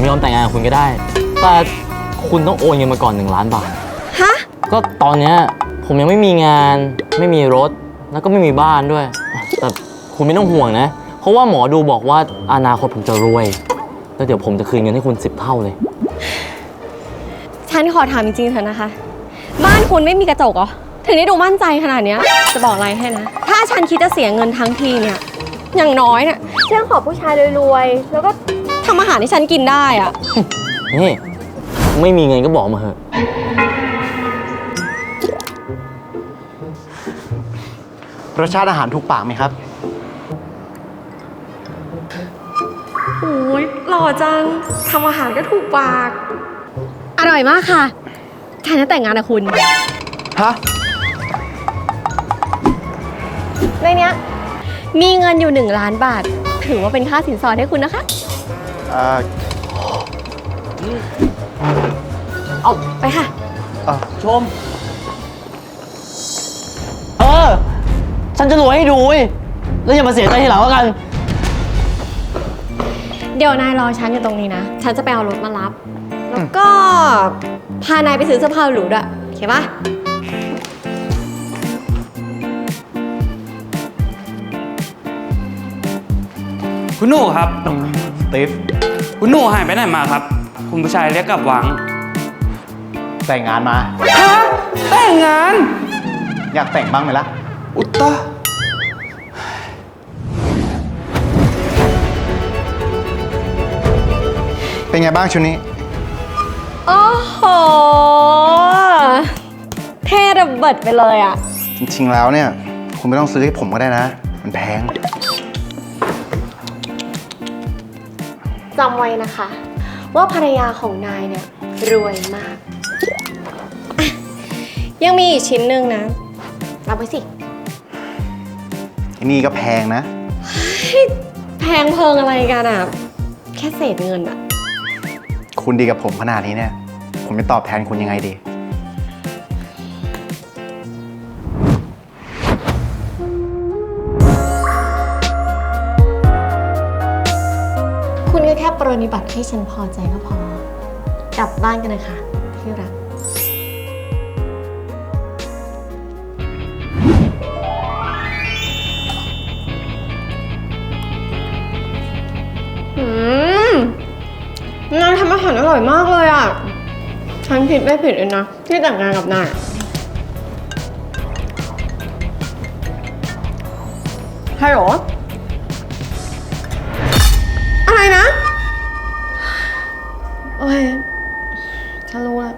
ผมยอมแต่งงานกับคุณก็ได้ แต่คุณต้องโอนเงินมาก่อน 1 ล้านบาท ฮะ ก็ตอนเนี้ยผมยังไม่มีงาน ไม่มีรถ แล้วก็ไม่มีบ้านด้วย แต่คุณไม่ต้องห่วงนะ เพราะว่าหมอดูบอกว่าอนาคตผมจะรวย แล้วเดี๋ยวผมจะคืนเงินให้คุณ 10 เท่าเลย ฉันขอถามจริงๆเถอะนะคะ บ้านคุณไม่มีกระจกเหรอ ถึงได้ดูมั่นใจขนาดเนี้ย จะบอกอะไรให้นะ ถ้าฉันคิดจะเสียเงินทั้งทีเนี่ย อย่างน้อยเนี่ยฉันขอผู้ชายรวยๆ แล้วก็ ทำอาหารให้ฉันกินได้อะนี่ไม่มีเงินก็บอกมาเถอะ รสชาติอาหารถูกปากไหมครับ โอ้ยหล่อจังทำอาหารก็ถูกปาก อร่อยมากค่ะฉันจะแต่งงานกับคุณ ฮะ ในเนี้ยมีเงินอยู่หนึ่งล้านบาท ถือว่าเป็นค่าสินสอดให้คุณนะคะเอ่อเอาไปค่ะเอ่อชม เออ ฉันจะรวยให้ดูเว้ยแล้วอย่ามาเสียใจทีหลังแล้วกัน เดี๋ยวนายรอฉันอยู่ตรงนี้นะ ฉันจะไปเอารถมารับ แล้วก็ พานายไปซื้อเสื้อผ้าหรูด้วยโอเคปะคุณหนูครับ สตีฟ คุณหนูหายไปไหนมาครับ คุณผู้ชายเรียกกลับวัง แต่งงานมา ฮะแต่งงานอยากแต่งบ้างไหมล่ะ อุตตะเป็นไงบ้างชุดนี้ โอ้โห เท่ระเบิดไปเลยอะจริงๆแล้วเนี่ย คุณไม่ต้องซื้อให้ผมก็ได้นะ มันแพง จำไว้นะคะ ว่าภรรยาของนายเนี่ยรวยมากอะยังมีอีกชิ้นหนึ่งนะรับไว้สิที่นี่ก็แพงนะ แพงเพิงอะไรกันอะแค่เศษเงินอะคุณดีกับผมขนาดนี้เนี่ย ผมจะตอบแทนคุณยังไงดี ปรนนิบัติให้ฉันพอใจก็พอ กลับบ้านกันนะคะที่รักอืมนายทำอาหารอร่อยมากเลยอะ ฉันผิดไม่ผิดเลยนะ ที่แต่งงานกับนายฮัลโหล โอ้ยฉันรู้แล้ว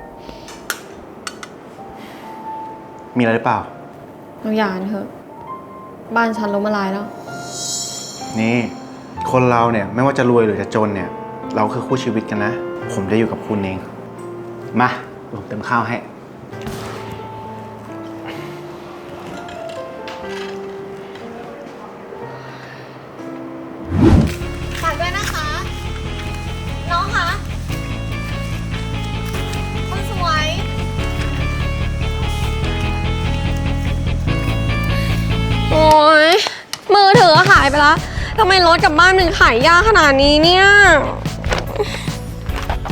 มีอะไรหรือเปล่า เราหย่ากันเถอะ บ้านฉันล้มละลายแล้ว นี่ คนเราเนี่ยไม่ว่าจะรวยหรือจะจนเนี่ย เราคือคู่ชีวิตกันนะ ผมจะอยู่กับคุณเอง มาผมเติมข้าวให้ ทำไมรถกลับบ้านถึงขายยากขนาดนี้เนี่ย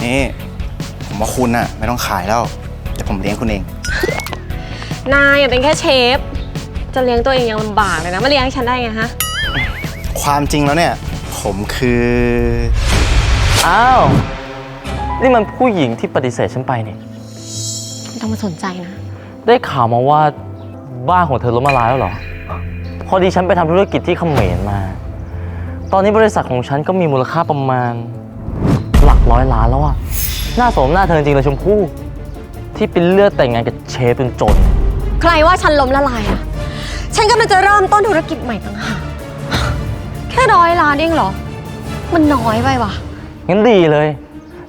นี่ ผมว่าคุณน่ะ ไม่ต้องขายแล้วเดี๋ยวผมเลี้ยงคุณเอง นายอย่าเป็นแค่เชฟ จะเลี้ยงตัวเองยังลำบากเลยนะ มาเลี้ยงให้ฉันได้ไงฮะ ความจริงแล้วเนี่ย ผมคือ อ้าว นี่มันผู้หญิงที่ปฏิเสธฉันไปนี่ ไม่ต้องมาสนใจนะ ได้ข่าวมาว่าบ้านของเธอล้มละลายแล้วเหรอ พอดีฉันไปทำธุรกิจที่เขมรมา ตอนนี้บริษัทของฉันก็มีมูลค่าประมาณ หลักร้อยล้านแล้วอะน่าสมหน้าเธอจริงๆเลยชมพู่ ที่เป็นเลือกแต่งงานกับเชฟจนจน ใครว่าฉันล้มละลายอะฉันกำลังจะเริ่มต้นธุรกิจใหม่ต่างหากแค่ร้อยล้านเองเหรอ มันน้อยไปว่ะ งั้นดีเลย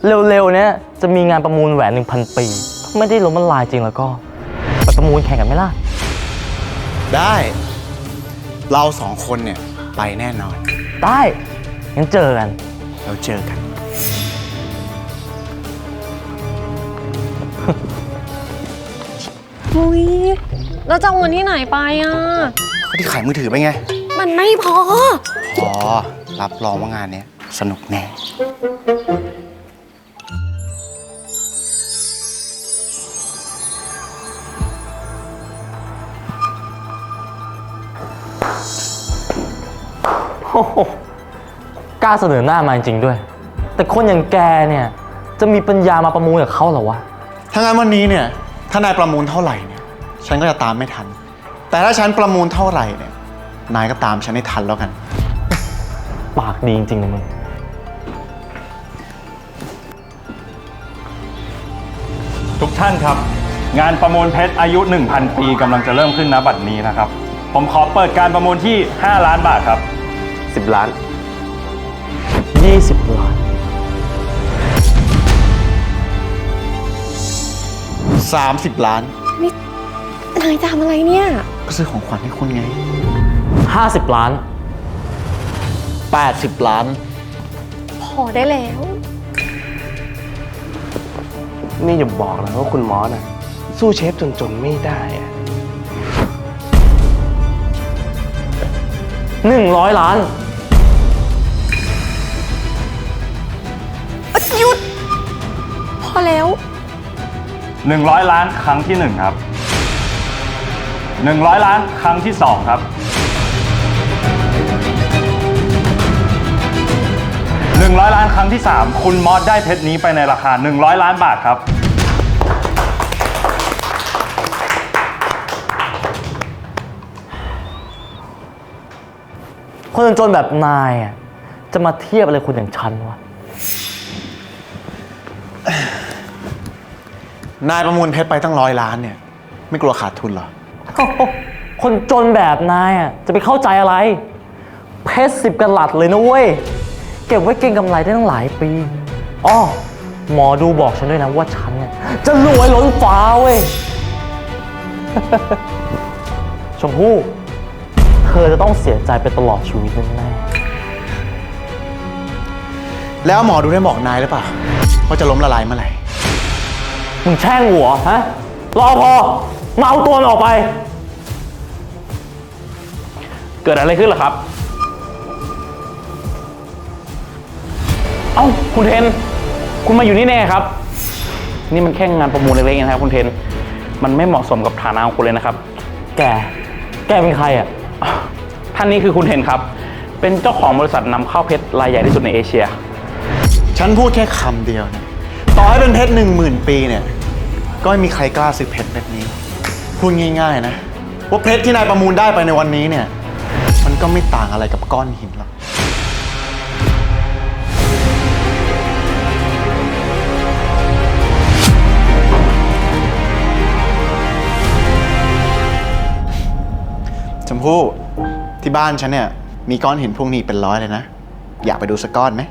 เร็วๆเนี้ยจะมีงานประมูลแหวน1,000ปีถ้าไม่ได้ล้มละลายจริงแล้วก็ไปประมูลแข่งกันไหมล่ะ ได้ เราสองคนเนี่ยไปแน่นอน ได้งั้นเจอกัน เราเจอกันหุยเราจะเอาเงินที่ไหนไปอะ เขาที่ขายมือถือไปไง มันไม่พอ อ๋อ รับรองว่างานเนี้ยสนุกแน่ กล้าเสนอหน้ามาจริงๆด้วย แต่คนอย่างแกเนี่ยจะมีปัญญามาประมูลกับเขาเหรอวะ ถ้างั้นวันนี้เนี่ย ถ้านายประมูลเท่าไหร่เนี่ย ฉันก็จะตามไม่ทัน แต่ถ้าฉันประมูลเท่าไหร่เนี่ย นายก็ตามฉันให้ทันแล้วกัน ปากดีจริงๆนะมึง ทุกท่านครับ งานประมูลเพชรอายุ 1,000 ปีกำลังจะเริ่มขึ้นณบัดนี้นะครับ ผมขอเปิดการประมูลที่ 5 ล้านบาทครับ 10 ล้าน 20 ล้าน 30 ล้านนายจะทำอะไรเนี่ย ก็ซื้อของขวัญให้คุณไง 50 ล้าน 80 ล้าน พอได้แล้ว นี่อย่าบอกนะว่าคุณมอสน่ะสู้เชฟจนๆไม่ได้อะ 100 ล้านพอแล้ว 100 ล้านครั้งที่ 1 ครับ 100 ล้านครั้งที่ 2 ครับ 100 ล้านครั้งที่ 3 คุณมอสได้เพชรนี้ไปในราคา 100 ล้านบาทครับ คนจนๆแบบนายอะจะมาเทียบอะไรคนอย่างฉันวะ นายประมูลเพชรไปตั้งร้อยล้านเนี่ย ไม่กลัวขาดทุนเหรอคนจนแบบนายอะจะไปเข้าใจอะไร เพชรสิบกะลัดเลยนะเว้ย เก็บไว้เก็งกำไรได้ตั้งหลายปีอ้อหมอดูบอกฉันด้วยนะว่าฉันเนี่ยจะรวยล้นฟ้าเว้ย ชมพู่ เธอจะต้องเสียใจไปตลอดชีวิตแน่แล้วหมอดูได้บอกนายหรือเปล่าว่าจะล้มละลายเมื่อไหร่ๆมึงแช่งหัวฮะ รอพอมาเอาตัวมันออกไป เกิดอะไรขึ้นเหรอครับ เอ้า คุณเทน คุณมาอยู่นี่แน่ครับ นี่มันแค่งานประมูลเล็กๆเองนะครับ คุณเทน มันไม่เหมาะสมกับฐานะของคุณเลยนะครับ แก แกเป็นใครอะ ท่านนี้คือคุณเห็นครับ เป็นเจ้าของบริษัทนำเข้าเพชรรายใหญ่ที่สุดในเอเชีย ฉันพูดแค่คำเดียวเนี่ยต่อให้เป็นเพชรหนึ่งหมื่นปีเนี่ย ก็ไม่มีใครกล้าซื้อเพชรแบบนี้ พูดง่ายๆนะ ว่าเพชรที่นายประมูลได้ไปในวันนี้เนี่ย มันก็ไม่ต่างอะไรกับก้อนหินหรอก มพู่ที่บ้านฉันเนี่ยมีก้อนหินพวกนี้เป็นร้อยเลยนะ อยากไปดูสักก้อนไหม